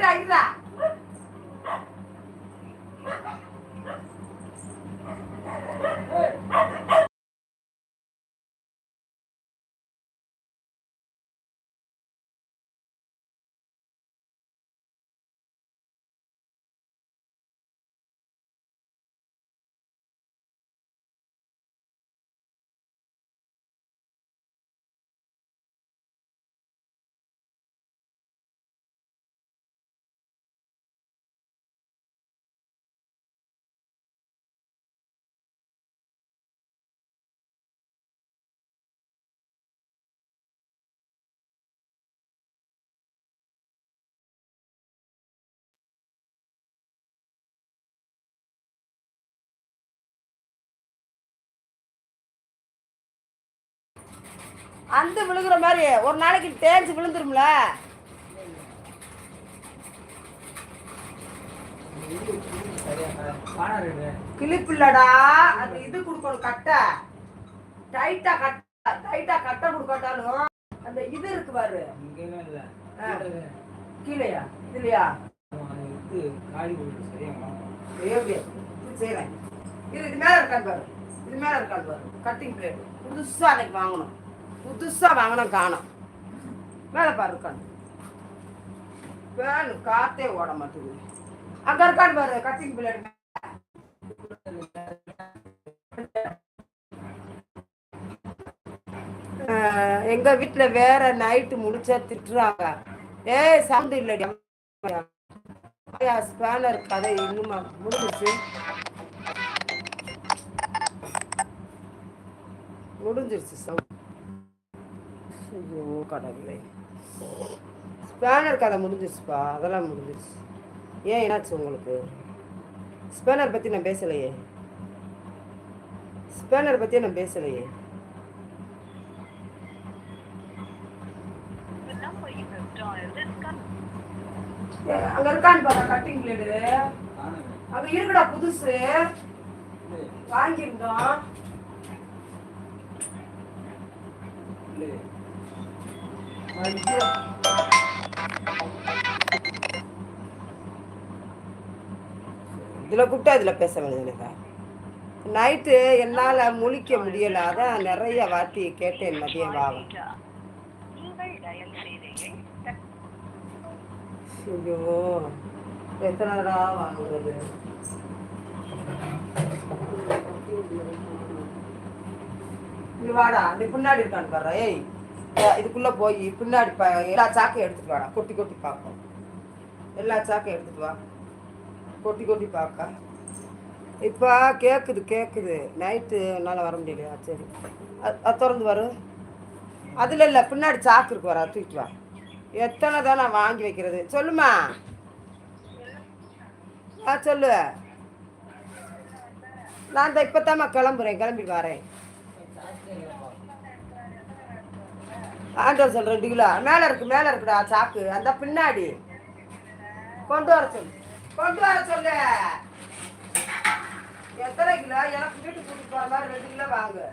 Gak. அந்த விழுகிற மாதிரி ஒரு நாளைக்கு தேஞ்சு விழுந்துரும்ல? கிளிப்பு இல்லடா அந்த இது கொடுக்கணும் கட்டை. டைட்டா கட்ட டைட்டா கட்டை கொடுக்காட்டாலும் அந்த இது இருக்கு பாரு. ஆ. கீழேயா? இதுலையா? இது இது இது மேல இருக்காது பாரு. இது மேல இருக்காது பாரு. கட்டிங் பிளேட் புதுசா அன்னைக்கு வாங்கணும். புதுசா வாங்கணும் காணும். மேல பாரு இருக்காது ஃபேன் காத்தே ஓட மாட்டேங்குது அங்க இருக்கான்னு பாரு கத்திக்கு பிளேட் எங்க வீட்டுல வேற நைட்டு முடிச்சா திட்டுறாங்க. ஏய் சவுண்ட் இல்லடி. ஸ்பேனர் கதை இன்னுமா முடிஞ்சிச்சு? முடிஞ்சிருச்சு சவுண்ட். ஐயோ கடவுளே. ஸ்பேனர் கதை முடிஞ்சிருச்சுப்பா. அதெல்லாம் முடிஞ்சிருச்சு. ஏன் என்னாச்சு உங்களுக்கு? ஸ்பேனர் பற்றி நான் பேசலையே. ஸ்பேனர் பற்றி நான் பேசலையே. அங்க இருக்கான்னு பாரு கட்டிங் பிளேடு அங்க இருக்குடா புதுசு. வாங்கியிருந்தோம். இதில் கூப்பிட்டா இதில் பேச வேண்டியதுக்கா நைட்டு என்னால் முழிக்க முடியல. அதான் நிறைய வார்த்தையை கேட்டேன் மதியம் பாவம். ஐயோ எத்தனை தடவை வாங்குறது? நீ வாடா நீ பின்னாடி இருக்கான்னு பாரு. ஏய் இதுக்குள்ள போய் பின்னாடி ப எல்லா சாக்கையும் எடுத்துட்டு வாடா. கொட்டி கொட்டி பார்ப்போம். எல்லா சாக்கையும் எடுத்துட்டு வா. கொட்டி கொட்டி பார்க்க. இப்போ கேட்குது கேட்குது நைட்டு என்னால் வர முடியலையா? சரி. அது- திறந்து வரும் அதில் இல்லை பின்னாடி சாக்கு இருக்கு வர தூக்கிட்டு வா. எத்தனை தான் நான் வாங்கி வைக்கிறது? சொல்லுமா. ஆ சொல்லு. நான் இந்த இப்போ கிளம்புறேன். கிளம்பி வரேன். ஆண்டவர் சொல் ரெண்டு கிலோ மேலே இருக்கு மேலே இருக்குடா சாக்கு. அந்த பின்னாடி. கொண்டு வர சொல்லு. கொண்டு வர சொல்லு. எத்தனை கிலோ? எனக்கு வீட்டுக்கு கூட்டிட்டு போற மாதிரி ரெண்டு கிலோ வாங்கு.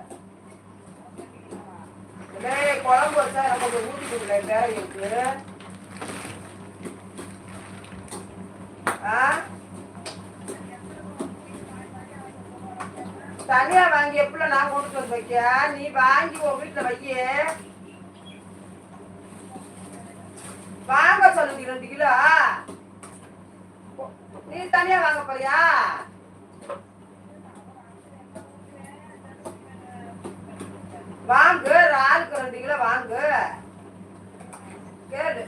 டேய், குழம்பு வச்சா எனக்கு கொஞ்சம் ஊட்டி கொடுக்கல வேற இருக்கு ஆ? தனியா வாங்கி எப்படி நான் கொண்டு வந்து வைக்க? நீ வாங்கி உன் வீட்டுல வைக்க வாங்க சொல்லுங்க ரெண்டு கிலோ. நீ தனியா வாங்க போறியா? வாங்கு ஆளுக்கு ரெண்டு கிலோ வாங்கு. கேளு.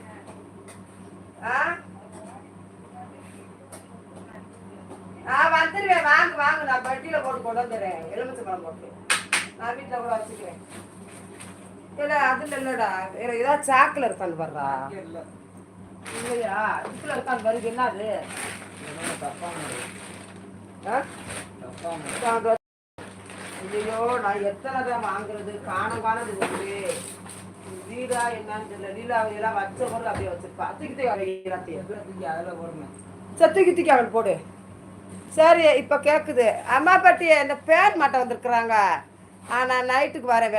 ஆ? நான் வந்துடுவேன் வாங்க வாங்க. நான் பட்டியில போட்டு கொண்டு வந்துடுறேன். எலுமிச்சை பழம் போட்டு. நான் வீட்டில் கூட வச்சுக்கிறேன் இல்லை அதில் இல்லைடா. ஏதாவது சாக்கில் இருக்கான்னு வர்றா இல்லையா? இதுல இருக்கான்னு வருது என்ன அது. ஐயோ நான் எத்தனை தான் வாங்குறது? காணம் காணது போகுது வீடா என்னன்னு தெரியல. லீலா எல்லாம் வச்ச பொருள் அப்படியே வச்சிருப்பா. தூக்கி எல்லாத்தையும். சரி தூக்கி தூக்கி அவன் போடு. சரி இப்போ கேட்குது அம்மா பாட்டி இந்த பேர் மாட்ட வந்திருக்கிறாங்க. ஆ நான் நைட்டுக்கு வரேன்